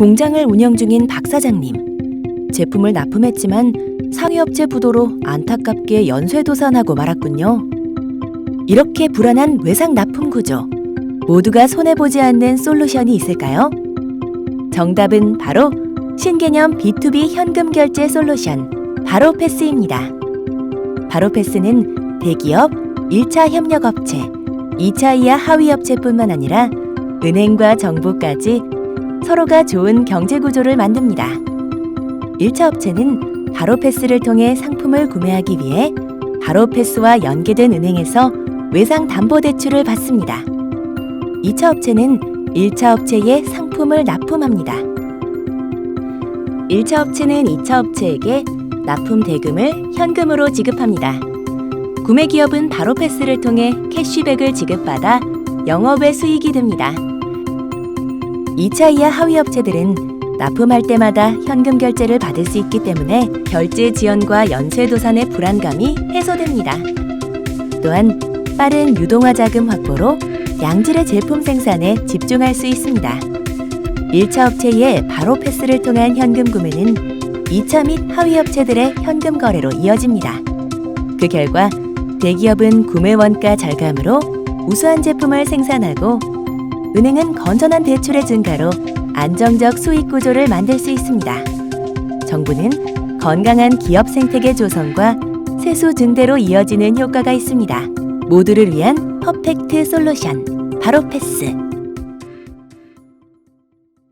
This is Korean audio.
공장을 운영 중인 박 사장님. 제품을 납품했지만 상위업체 부도로 안타깝게 연쇄도산하고 말았군요. 이렇게 불안한 외상 납품 구조. 모두가 손해보지 않는 솔루션이 있을까요? 정답은 바로 신개념 B2B 현금 결제 솔루션 바로 패스입니다. 바로 패스는 대기업, 1차 협력업체, 2차 이하 하위업체뿐만 아니라 은행과 정부까지 서로가 좋은 경제 구조를 만듭니다. 1차 업체는 바로 패스를 통해 상품을 구매하기 위해 바로 패스와 연계된 은행에서 외상 담보 대출을 받습니다. 2차 업체는 1차 업체에 상품을 납품합니다. 1차 업체는 2차 업체에게 납품 대금을 현금으로 지급합니다. 구매 기업은 바로 패스를 통해 캐시백을 지급받아 영업에 수익이 됩니다. 2차 이하 하위 업체들은 납품할 때마다 현금 결제를 받을 수 있기 때문에 결제 지연과 연쇄 도산의 불안감이 해소됩니다. 또한 빠른 유동화 자금 확보로 양질의 제품 생산에 집중할 수 있습니다. 1차 업체의 바로 패스를 통한 현금 구매는 2차 및 하위 업체들의 현금 거래로 이어집니다. 그 결과 대기업은 구매 원가 절감으로 우수한 제품을 생산하고 은행은 건전한 대출의 증가로 안정적 수익 구조를 만들 수 있습니다. 정부는 건강한 기업 생태계 조성과 세수 증대로 이어지는 효과가 있습니다. 모두를 위한 퍼펙트 솔루션 바로 패스.